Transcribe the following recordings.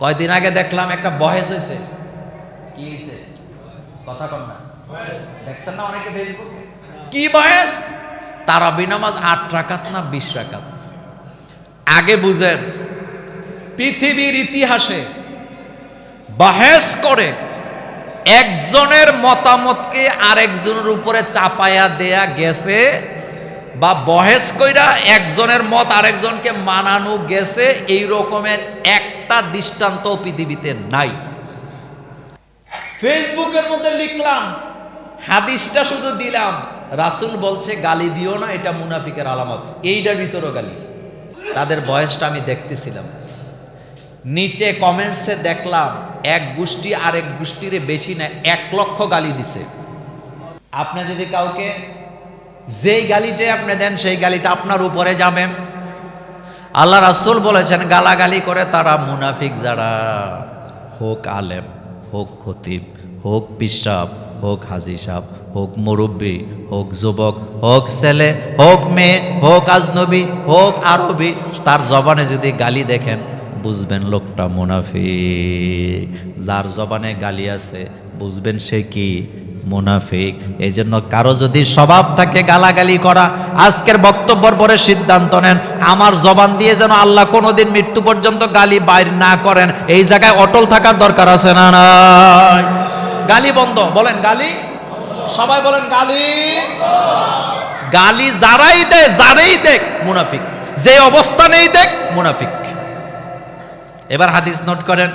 কয়দিন আগে দেখলাম একটা বহেস হয়েছে। কি হয়েছে? কথা কন না। দেখছেন না অনেকে ফেসবুকে কি বয়স? তারাবি নামাজ আট রাকাত না বিশ রাকাত? আগে বুঝেন, পৃথিবীর ইতিহাসে বাহেস করে একজনের মতামতকে আরেকজনের উপরে চাপায়া দেয়া গেছে বা বহেস কইরা একজনের মত আরেকজনকে মানানো গেছে, এই রকমের একটা দৃষ্টান্ত পৃথিবীতে নাই। ফেসবুকের মধ্যে লিখলাম, হাদিসটা শুধু দিলাম। রাসুল বলছে, গালি দিও না, এটা মুনাফিকের আলামত। এইটার ভিতরও গালি। তাদের বয়সটা আমি দেখতেছিলাম। নিচে কমেন্টসে দেখলাম, এক গোষ্ঠী আরেক গোষ্ঠীরে বেশি না, এক লক্ষ গালি দিছে। আপনি যদি কাউকে যেই গালিটাই আপনি দেন, সেই গালিটা আপনার উপরে যাবে। আল্লাহ রাসুল বলেছেন, গালাগালি করে তারা মুনাফিক যারা। হোক আলেম, হোক খতিব, হোক পিসাব, হোক হাজি সাহ হোক মুরব্বী, হোক যুবক, হোক ছেলে, হোক মেয়ে, হোক আজনবী, হোক আরবি, তার জবানে যদি গালি দেখেন, বুঝবেন লোকটা মুনাফিক। যার জবানে গালি আছে, বুঝবেন সে কি? মুনাফিক। এই জন্য কারও যদি স্বভাব থাকে গালাগালি করা, আজকের বক্তব্যর পরে সিদ্ধান্ত নেন, আমার জবান দিয়ে যেন আল্লাহ কোনোদিন মৃত্যু পর্যন্ত গালি বাইর না করেন, এই জায়গায় অটল থাকার দরকার আছে না নাই? গালি বন্ধ, বলেন গালি? সবাই বলেন গালি? গালি যারাই দেয়, যারাই দেখ, মুনাফিক। যে অবস্থানেই দেখ, মুনাফিক। এবার হাদিস নোট করেন।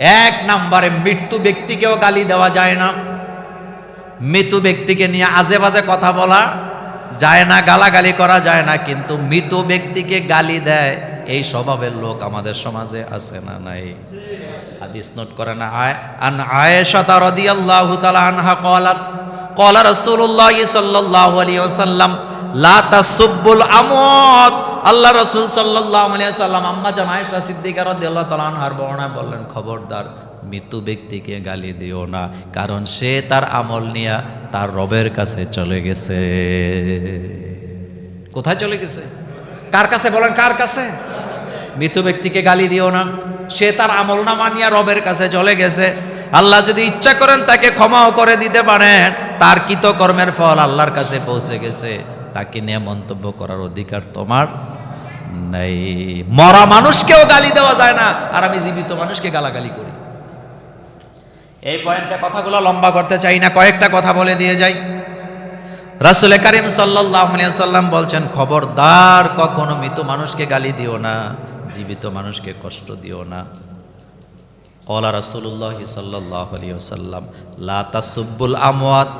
এক নম্বরে মৃত্যু ব্যক্তিকেও গালি দেওয়া যায় না। মৃত্যু ব্যক্তিকে নিয়ে আজে বাজে কথা বলা যায় না, গালাগালি করা যায় না, কিন্তু মৃত ব্যক্তিকে গালি দেয়, এই স্বভাবের লোক আমাদের সমাজে আছে না নাই। হাদিস নোট করে না, আয়, আন আয়েশা রাদিয়াল্লাহু তাআলা আনহা ক্বালাত, ক্বালা রাসূলুল্লাহ সাল্লাল্লাহু আলাইহি ওয়াসাল্লাম, লা তাসুব্বুল আমওয়াত আল্লাহ রসুল সাল্লাল্লাহু আলাইহি ওয়াসাল্লাম আম্মা জান আয়েশা সিদ্দিকা রাদিয়াল্লাহু তাআলা আনহার বর্ণনায় বললেন, খবরদার, মৃত্যু ব্যক্তিকে গালি দিও না, কারণ সে তার আমল নিয়ে তার রবের কাছে চলে গেছে। কোথায় চলে গেছে? কার কাছে? বলেন, কার কাছে? মৃত ব্যক্তিকে গালি দিও না, সে তার আমল না মানিয়া রবের কাছে চলে গেছে। আল্লাহ যদি ইচ্ছা করেন তাকে ক্ষমাও করে দিতে পারেন, তার কৃতকর্মের ফল আল্লাহর কাছে পৌঁছে গেছে। তাকে নিয়ে মন্তব্য করার অধিকার তোমার নেই। মরা মানুষকেও গালি দেওয়া যায় না, আর আমি জীবিত মানুষকে গালাগালি করি। এই পয়েন্টটা কথাগুলো লম্বা করতে চাই না, কয়েকটা কথা বলে দিয়ে যাই। রাসুল করিম সাল্লাম বলছেন, খবরদার কখনো মৃত মানুষকে গালি দিও না, জীবিত মানুষকে কষ্ট দিও না। কলা রাসুল্লাহ সাল্লাহ আলিয়াল্লাম লা তাসুব্বুল আমওয়াত।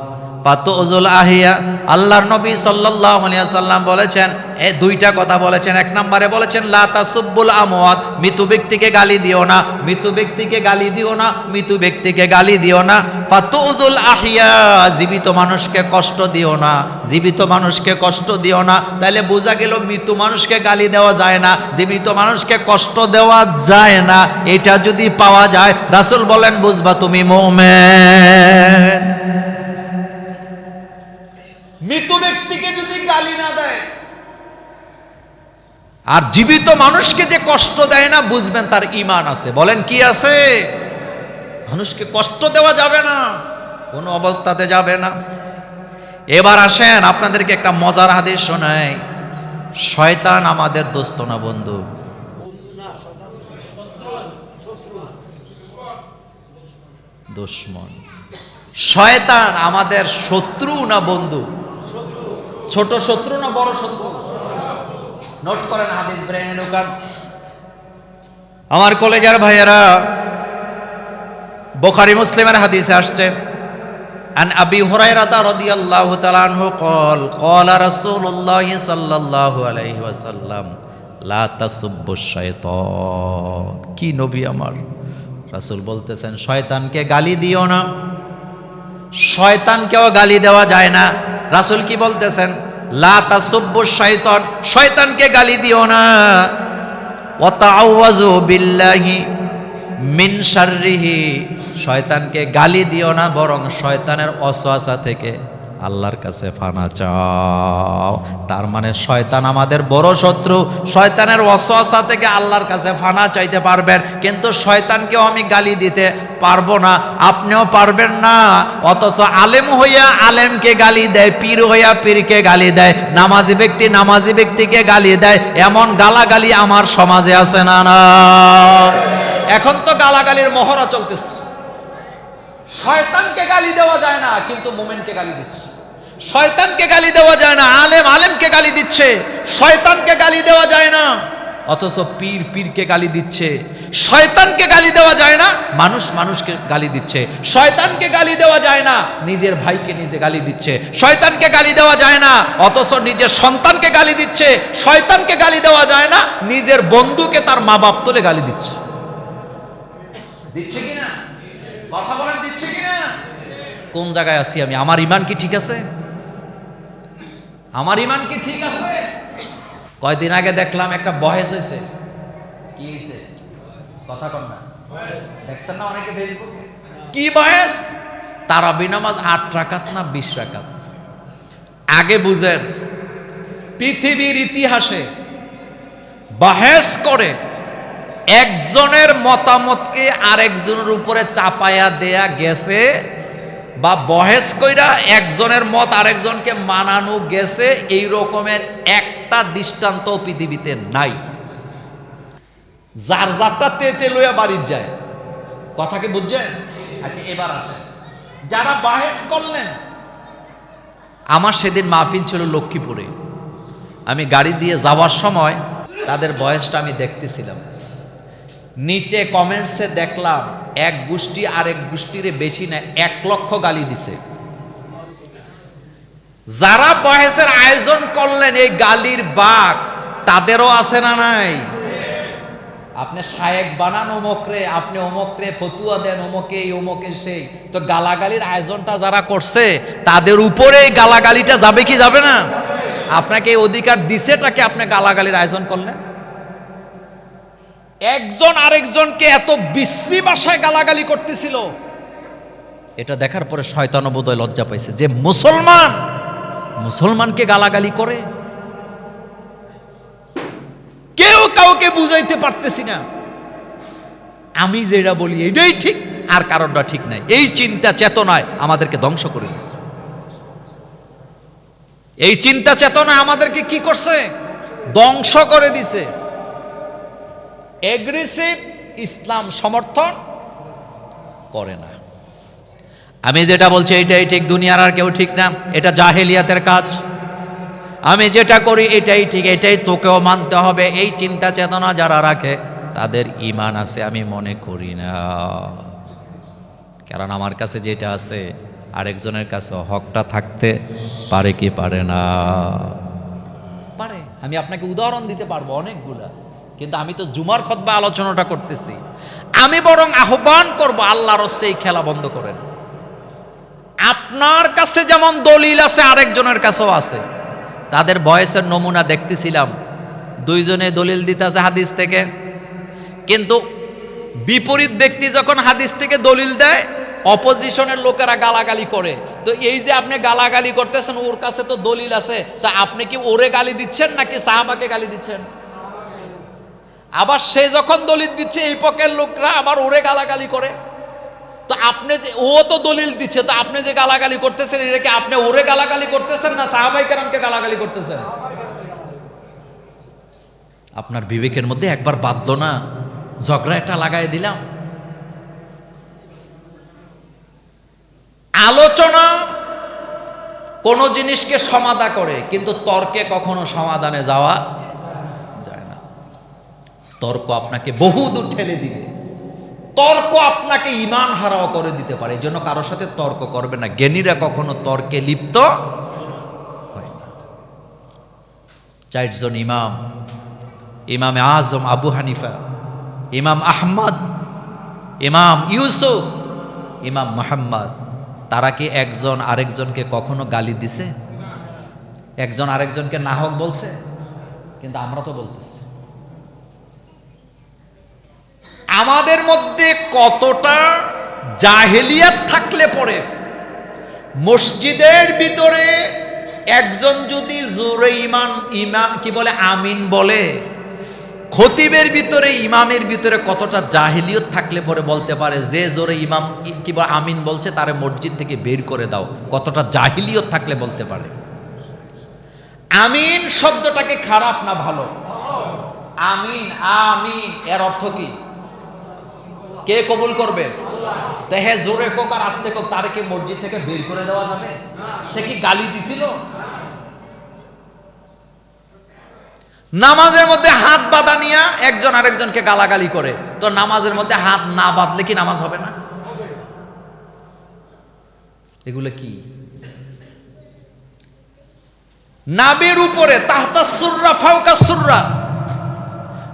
পাতোজুল আহিয়া, আল্লাহর নবী আলাইহি সাল্লাম বলেছেন, এ দুইটা কথা বলেছেন। এক নম্বরে বলেছেন, লা তাসুব্বুল আমওয়াত, মৃত ব্যক্তিকে গালি দিও না। মৃত ব্যক্তিকে গালি দিও না, মৃত ব্যক্তিকে গালি দিও না। ফাতুজুল আহিয়া, জীবিত মানুষকে কষ্ট দিও না। জীবিত মানুষকে কষ্ট দিও না। তাহলে বোঝা গেল, মৃত মানুষকে গালি দেওয়া যায় না, জীবিত মানুষকে কষ্ট দেওয়া যায় না। এটা যদি পাওয়া যায়, রাসূল বলেন, বুঝবা তুমি মুমিন। মৃত ব্যক্তিকে যদি গালি না দেয়, আর জীবিত মানুষকে যে কষ্ট দেয় না, বুঝবেন তার ইমান আছে। বলেন কি আছে? মানুষকে কষ্ট দেওয়া যাবে না, কোনো অবস্থাতে যাবে না। এবার আসেন, আপনাদেরকে একটা মজার হাদিস শোনাই। শয়তান আমাদের দোস্ত না বন্ধু? শয়তান আমাদের শত্রু না বন্ধু? ছোট শত্রু না বড় শত্রু নোট করেন হাদিস ব্রেনে ঢোকান আমার কলেজের ভাইয়েরা বোখারি মুসলিমের হাদিসে আসছে عن أبي هريرة رضي الله تعالى عنه قال قال رسول الله صلى الله عليه وسلم لا تسبوا الشيطان কি নবী আমার রাসূল বলতেছেন শয়তানকে গালি দিও না শয়তানকেও গালি দেওয়া যায় না রাসূল কি বলতেছেন? লা তাসুব্বু শয়তান শয়তানকে গালি দিও না। ওয়া তাআওয়াজু বিল্লাহি মিন শাররিহি, শয়তানকে গালি দিও না, বরং শয়তানের অসওয়াসা থেকে। আল্লাহর কাছে ফানা চাও। তার মানে শয়তান আমাদের বড় শত্রু। শয়তানের ওয়াসওয়াসা থেকে আল্লাহর কাছে ফানা চাইতে পারবেন। কিন্তু শয়তানকেও আমি গালি দিতে পারব না। আপনিও পারবেন না। অথচ আলেম হইয়া আলেমকে গালি দেয়, পীর হইয়া পীরকে গালি দেয়, নামাজি ব্যক্তি নামাজি ব্যক্তিকে গালি দেয়। এমন গালাগালি আমার সমাজে আছে না না। এখন তো গালাগালির মহড়া চলতেছে। শয়তানকে গালি দেওয়া যায় না, কিন্তু মোমেনকে গালি দিচ্ছে। শয়তানকে গালি দেওয়া যায় না, আলেম আলেমকে গালি দিচ্ছে, শয়তানকে গালি দেওয়া যায় না, অথচ পীর পীরকে গালি দিচ্ছে, শয়তানকে গালি দেওয়া যায় না, মানুষ মানুষকে গালি দিচ্ছে, শয়তানকে গালি দেওয়া যায় না, নিজের ভাইকে নিজে গালি দিচ্ছে, শয়তানকে গালি দেওয়া যায় না, অথচ নিজের সন্তানকে গালি দিচ্ছে, শয়তানকে গালি দেওয়া যায় না, নিজের বন্ধুকে তার মা বাপ তুলে গালি দিচ্ছে। দিচ্ছে কিনা? কথা বলেন, দিচ্ছে কিনা? কোন জায়গায় আছি আমি? আমার ইমান কি ঠিক আছে? আমার ইমান কি ঠিক আছে? কয়দিন আগে দেখলাম একটা বহেস হয়েছে। কি হয়েছে? কথা কন না। দেখছেন না অনেকে ফেসবুকে কি বয়স? তারা বিনামাজ আট রাকাত না বিশ রাকাত? আগে বুঝেন, পৃথিবীর ইতিহাসে বহেস করে একজনের মতামতকে আরেকজনের উপরে চাপায়া দেয়া গেছে বা বহেস কইরা একজনের মত আরেকজনকে মানানো গেছে, এই রকমের একটা দৃষ্টান্ত পৃথিবীতে নাই। যার যারটা তেতে লইয়া বাড়ির যায়। কথা কি বুঝছেন? আচ্ছা এবার আসেন। যারা বাহেস করলেন, আমার সেদিন মাহফিল ছিল লক্ষ্মীপুরে। আমি গাড়ি দিয়ে যাওয়ার সময় তাদের বয়সটা আমি দেখতেছিলাম। নিচে কমেন্টসে দেখলাম, এক গোষ্ঠী আরেক গোষ্ঠীর বেশি না, এক লক্ষ গালি দিছে। যারা বহেসের আয়োজন করলেন, এই গালির বাঘ তাদেরও আছে না নাই? আপনি শায়েক বানান অমকরে, আপনি অমকরে ফতুয়া দেন, অমকে এই, অমকে সেই। তো গালাগালির আয়োজনটা যারা করছে, তাদের উপরে গালাগালিটা যাবে কি যাবে না? আপনাকে এই অধিকার দিছেটাকে আপনি গালাগালির আয়োজন করলেন? একজন আরেকজনকে এত বিশ্রী ভাষায় গালাগালি করতেছিল। এটা দেখার পরে শয়তান বোধহয় লজ্জা পাইছে যে মুসলমান, মুসলমানকে গালাগালি করে। কেউ কাউকে বুঝাইতে পারতেছি না। আমি যেটা বলি এটাই ঠিক, আর কারণটা ঠিক নাই। এই চিন্তা চেতনায় আমাদেরকে ধ্বংস করে দিচ্ছে এই চিন্তা চেতনা আমাদেরকে কি করছে? ধ্বংস করে দিছে। এগ্রেসিভ ইসলাম সমর্থন করে না। আমি যেটা বলছি এটাই ঠিক দুনিয়ার আর কেউ ঠিক না। এটা জাহেলিয়াতের কাজ। আমি যেটা করি এটাই ঠিক এটাই তোকেও মানতে হবে। এই চিন্তা চেতনা যারা রাখে তাদের ইমান আছে আমি মনে করি না। কারণ আমার কাছে যেটা আছে আরেকজনের কাছে হকটা থাকতে পারে কি পারে না? পারে। আমি আপনাকে উদাহরণ দিতে পারব অনেকগুলা। কিন্তু আমি তো জুমার খতবা আলোচনাটা করতেছি। আমি বরং আহ্বান করব আল্লাহর হস্তে এই খেলা বন্ধ করেন। আপনার কাছে যেমন দলিল আছে, আরেকজনের কাছেও আছে। তাদের বয়সের নমুনা দেখতেছিলাম। দুইজনে দলিল দিতেছে হাদিস থেকে। কিন্তু বিপরীত ব্যক্তি যখন হাদিস থেকে দলিল দেয়, অপোজিশনের লোকেরা গালাগালি করে। তো এই যে আপনি গালাগালি করতেছেন, ওর কাছে তো দলিল আছে। তা আপনি কি ওরে গালি দিচ্ছেন নাকি সাহাবাকে গালি দিচ্ছেন? আবার সে যখন দলিল দিচ্ছে, এই পক্ষের লোকরা আবার ওরে গালাগালি করে। তো আপনি যে ও তো দলিল দিচ্ছে, তো আপনি যে গালাগালি করতেছেন, এটা কি আপনি ওরে গালাগালি করতেছেন না সাহাবাই কেরামকে গালাগালি করতেছেন? আপনার বিবেকের মধ্যে একবার বাঁধলো না, ঝগড়া একটা লাগাই দিলাম। আলোচনা কোন জিনিসকে সমাধা করে, কিন্তু তর্কে কখনো সমাধানে যাওয়া তর্ক আপনাকে বহু দূর ঠেলে দিবে। তর্ক আপনাকে ইমান হারাও করে দিতে পারে, এই জন্য কারোর সাথে তর্ক করবে না। জ্ঞানীরা কখনো তর্কে লিপ্ত হয় না। চারজন ইমাম ইমাম আজম, আবু হানিফা, ইমাম আহমদ, ইমাম ইউসুফ, ইমাম মোহাম্মদ, তারা কি একজন আরেকজনকে কখনো গালি দিছে? একজন আরেকজনকে নাহক বলছে, কিন্তু আমরা তো বলতেছি। আমাদের মধ্যে কতটা জাহেলিয়াত থাকলে পরে মসজিদের ভিতরে একজন যদি জোরে ইমান ইমাম, কি বলে, আমিন বলে, খতিবের ভিতরে, ইমামের ভিতরে কতটা জাহিলিয়ত থাকলে পরে বলতে পারে, যে জোরে ইমাম, কি বলে, আমিন বলছে, তারে মসজিদ থেকে বের করে দাও। কতটা জাহিলিয়ত থাকলে বলতে পারে। আমিন শব্দটাকে খারাপ না ভালো? আমিন আমিন, এর অর্থ কি? কে কবুল করবে? হ্যাঁ জোরে কোক আর আস্তে কোক, তারে কি মসজিদ থেকে বের করে দেওয়া যাবে? সে কি গালি দিছিল? নামাজের মধ্যে হাত বাঁধা নিয়ে একজন আরেকজনকে গালাগালি করে। তো নামাজের মধ্যে হাত না বাঁধলে কি নামাজ হবে না? এগুলো কি? নাবের উপরে তাহতা সুররা ফাউকা সুররা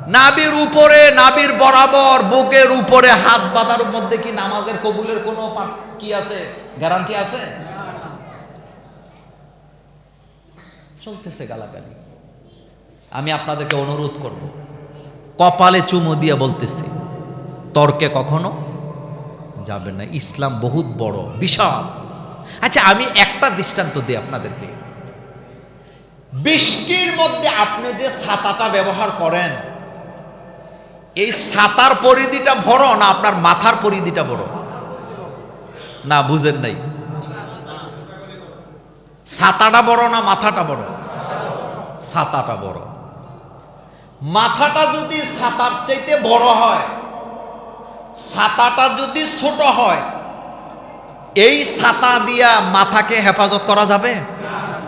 নাবির উপরে, নাবির বরাবর, বুকের উপরে হাত বাঁধার মধ্যে কি নামাজের কবুলের কোনো কি আছে? গ্যারান্টি আছে? চলতেছে গালাগালি। আমি আপনাদেরকে অনুরোধ করব, কপালে চুমো দিয়ে বলতেছি, তর্কে কখনো যাবে না। ইসলাম বহুত বড়, বিশাল। আচ্ছা আমি একটা দৃষ্টান্ত দিই আপনাদেরকে। বৃষ্টির মধ্যে আপনি যে ছাতাটা ব্যবহার করেন এই ছাতার পরিধিটা বড় না আপনার মাথার পরিধিটা বড়? না, বুঝেন নাই। ছাতাটা বড় না মাথাটা বড়? ছাতাটা বড়। মাথাটা যদি ছাতার চাইতে বড় হয়, ছাতাটা যদি ছোট হয়, এই ছাতা দিয়া মাথাকে হেফাজত করা যাবে?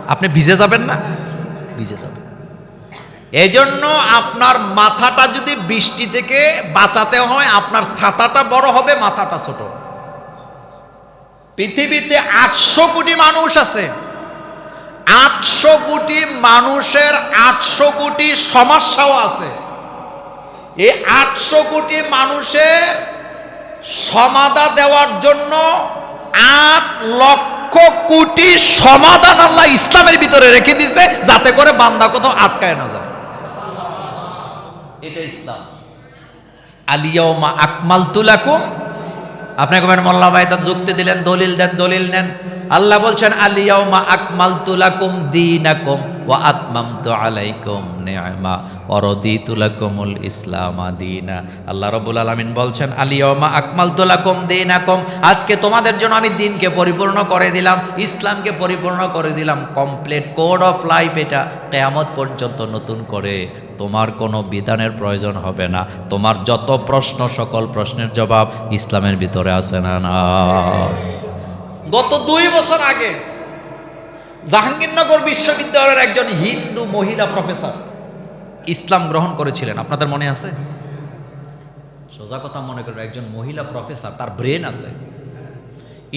আপনি ভিজে যাবেন না? ভিজে যাবেন। এই জন্য আপনার মাথাটা যদি বৃষ্টি থেকে বাঁচাতে হয়, আপনার ছাতাটা বড় হবে, মাথাটা ছোট। পৃথিবীতে আটশো কোটি মানুষ আছে। আটশো কোটি মানুষের আটশো কোটি সমস্যাও আছে। এই আটশো কোটি মানুষের সমাধা দেওয়ার জন্য আট লক্ষ কোটি সমাধান আল্লাহ ইসলামের ভিতরে রেখে দিছে যাতে করে বান্দা কোথাও আটকায় না যায়। এটা ইসলাম। আলিয়াউমা আকমাল তুলাকুম আপনাকে মোল্লা ভাই, তার যুক্তি দিলেন, দলিল দেন, দলিল নেন। আল্লাহ বলছেন আলিয়াউমা আকমাল তুলাকুম দিনাকুম ওয়া আতমামতু আলাইকুম নি'মা ওয়া রাদিতু লাকুমুল ইসলাম দীনা। আল্লাহ রাব্বুল আলামিন বলছেন আলিয়াউমা আকমাল তুলাকুম দিনাকুম, আজকে তোমাদের জন্য আমি দিনকে পরিপূর্ণ করে দিলাম, ইসলামকে পরিপূর্ণ করে দিলাম, কমপ্লিট কোড অফ লাইফ এটা কিয়ামত পর্যন্ত নতুন করে। তোমার কোনো বিধানের প্রয়োজন হবে না, তোমার যত প্রশ্ন, সকল প্রশ্নের জবাব ইসলামের ভিতরে আছে না না? গত দুই বছর আগে জাহাঙ্গীরনগর বিশ্ববিদ্যালয়ের একজন হিন্দু মহিলা প্রফেসর ইসলাম গ্রহণ করেছিলেন। আপনাদের মনে আছে? সোজা কথা মনে করেন একজন মহিলা প্রফেসর, তার ব্রেন আছে।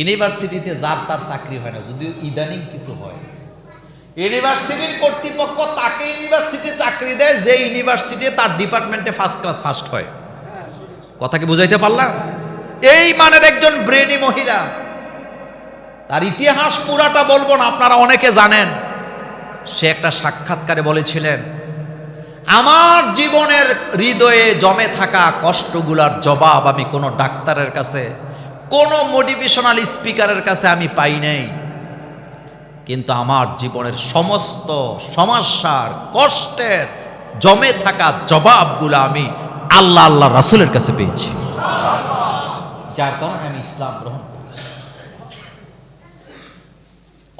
ইউনিভার্সিটিতে যার তার চাকরি হয় না, যদিও ইদানিং কিছু হয়। ইউনিভার্সিটির কর্তৃপক্ষ তাকে ইউনিভার্সিটি চাকরি দেয়, যে ইউনিভার্সিটি তার ডিপার্টমেন্টে ফার্স্ট ক্লাস, ফার্স্ট হয়। কথা কি বুঝাইতে পারলাম? এই মানের একজন ব্রেনি মহিলা তার ইতিহাস পুরাটা বলব না, আপনারা অনেকে জানেন। সে একটা সাক্ষাৎকারে বলেছিলেন, আমার জীবনের হৃদয়ে জমে থাকা কষ্টগুলার জবাব আমি কোনো ডাক্তারের কাছে, কোনো মোটিভেশনাল স্পিকারের কাছে আমি পাই নাই। কিন্তু আমার জীবনের সমস্ত সমস্যার, কষ্টের, জমে থাকা জবাবগুলো আমি আল্লাহ আল্লাহ রাসুলের কাছে পেয়েছি। যার কারণে আমি ইসলাম গ্রহণ করেছি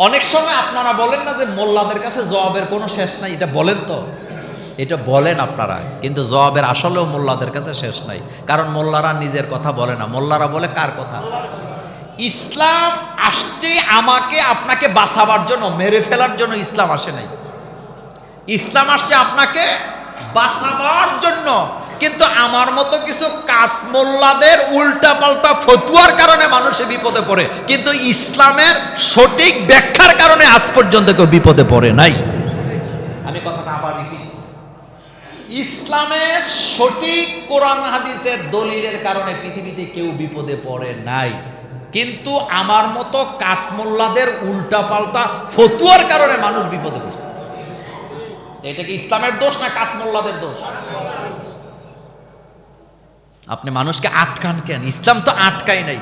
অনেক সময় আপনারা বলেন না যে মোল্লাদের কাছে জবাবের কোনো শেষ নাই, এটা বলেন তো। এটা বলেন আপনারা, কিন্তু জবাবের আসলেও মোল্লাদের কাছে শেষ নাই। কারণ মোল্লারা নিজের কথা বলে না। মোল্লারা বলে কার কথা? ইসলাম আসছে আমাকে, আপনাকে বাঁচাবার জন্য, মেরে ফেলার জন্য ইসলাম আসে নাই। ইসলাম আসছে আপনাকে বাঁচাবার জন্য। কিন্তু আমার মতো কিছু কাঠমোল্লাদের উল্টা পাল্টা ফতুয়ার কারণে মানুষে বিপদে পড়ে। কিন্তু ইসলামের সঠিক ব্যাখ্যার কারণে আজ পর্যন্ত কেউ বিপদে পড়ে নাই। আমি কথাটা আবার রিপিট ইসলামের সঠিক কোরআন হাদিসের দলিলের কারণে পৃথিবীতে কেউ বিপদে পড়ে নাই। কিন্তু আমার মতো কাঠমোল্লাদের উল্টা পাল্টা ফতুয়ার কারণে মানুষ বিপদে পড়ছে। এটা কি ইসলামের দোষ না কাঠমোল্লাদের দোষ? আপনি মানুষকে আটকান কেন? ইসলাম তো আটকাই নাই।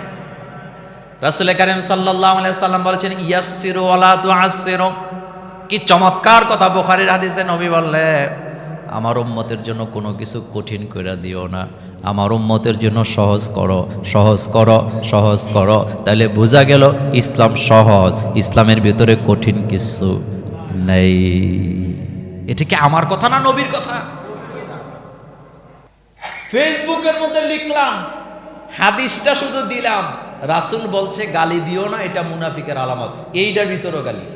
রাসুল করিম সাল্লাহ সাল্লাম বলছেন ইয়াসিরু আলা তু আসিরু কি চমৎকার কথা বুখারীর হাদিসে নবী বললেন, আমার উম্মতের জন্য কোনো কিছু কঠিন করে দিও না। আমার উম্মতের জন্য সহজ করো সহজ করো সহজ করো। তাহলে বোঝা গেল ইসলাম সহজ, ইসলামের ভিতরে কঠিন কিছু নেই। এটা কি আমার কথা না নবীর কথা? ফেসবুকের মধ্যে লিখলাম, হাদিসটা শুধু দিলাম। রাসুল বলছে, গালি দিও না, এটা মুনাফিকের আলামত। এইটার ভিতরও গালি।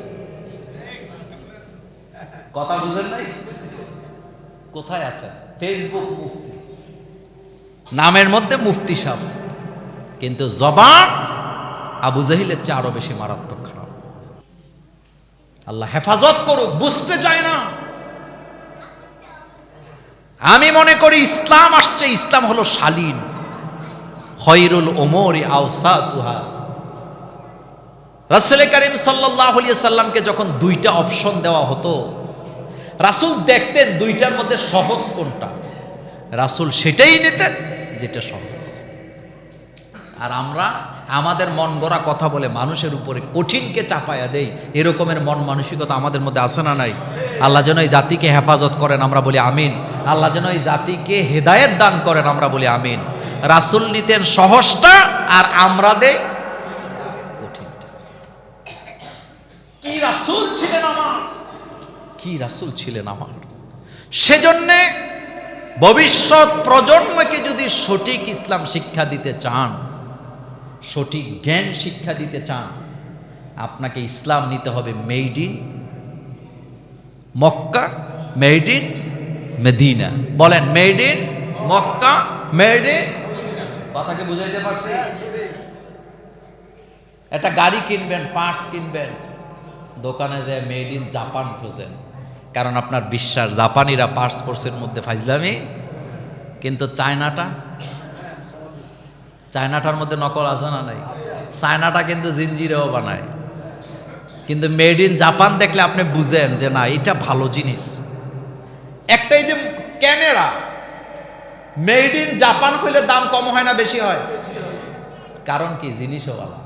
কথা বুঝেন নাই? কোথায় আছে ফেসবুক নামের মধ্যে মুফতি সাহেব। কিন্তু জবান আবু জাহিলের চেয়ে আরও বেশি মারাত্মক খারাপ। আল্লাহ হেফাজত করুক, বুঝতে চায় না। আমি মনে করি ইসলাম আসছে, ইসলাম হলো শালীন। খৈরুল ওমর আওসা তুহা রাসুল করিম সাল্লাহ সাল্লামকে যখন দুইটা অপশন দেওয়া হতো, রাসুল দেখতেন দুইটার মধ্যে সহজ কোনটা? রাসুল সেটাই নিতেন যেটা সহজ। আর আমরা আমাদের মন গড়া কথা বলে মানুষের উপরে কঠিনকে চাপায়া দেই, এরকমের মন মানসিকতা আমাদের মধ্যে আসে না নাই? আল্লাহ যেন এই জাতিকে হেফাজত করেন, আমরা বলি আমিন। আল্লাহ যেন এই জাতিকে হেদায়েত দান করেন আমরা বলি আমিন। রাসুল নিতেন সহজটা আর আমরা দেই কঠিনটা। কি রাসুল ছিলেন আমার? কি রাসুল ছিলেন আমার? সেজন্যে ভবিষ্যৎ প্রজন্মকে যদি সঠিক ইসলাম শিক্ষা দিতে চান সঠিক জ্ঞান শিক্ষা দিতে চান আপনাকে ইসলাম নিতে হবে made in Mecca made in Medina. বলেন made in Mecca made in কথাকে বুঝাইতে পারছি? একটা গাড়ি কিনবেন পার্টস কিনবেন, দোকানে যে মেড ইন জাপান খোঁজেন। কারণ আপনার বিশ্বাস, জাপানিরা পার্টস কোর্সের মধ্যে ফাইজলামি, কিন্তু চায়নাটা? চায়নাটার মধ্যে নকল আছে না নাই? চায়নাটা কিন্তু জিঞ্জিরেও বানায়। কিন্তু মেড ইন জাপান দেখলে আপনি বুঝেন যে না, এটা ভালো জিনিস। একটাই যে ক্যামেরা মেড ইন জাপান হইলে দাম কম হয় না বেশি হয়? কারণ কি? জিনিসও ভালো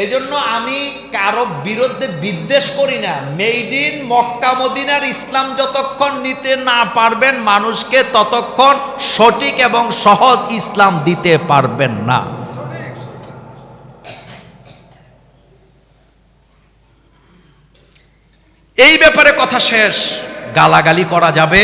এই জন্য আমি কারও বিরুদ্ধে বিদ্বেষ করি না। মেড ইন মক্কা মদিনার ইসলাম যতক্ষণ নিতে না পারবেন মানুষকে ততক্ষণ সঠিক এবং সহজ ইসলাম দিতে পারবেন না। এই ব্যাপারে কথা শেষ। গালাগালি করা যাবে?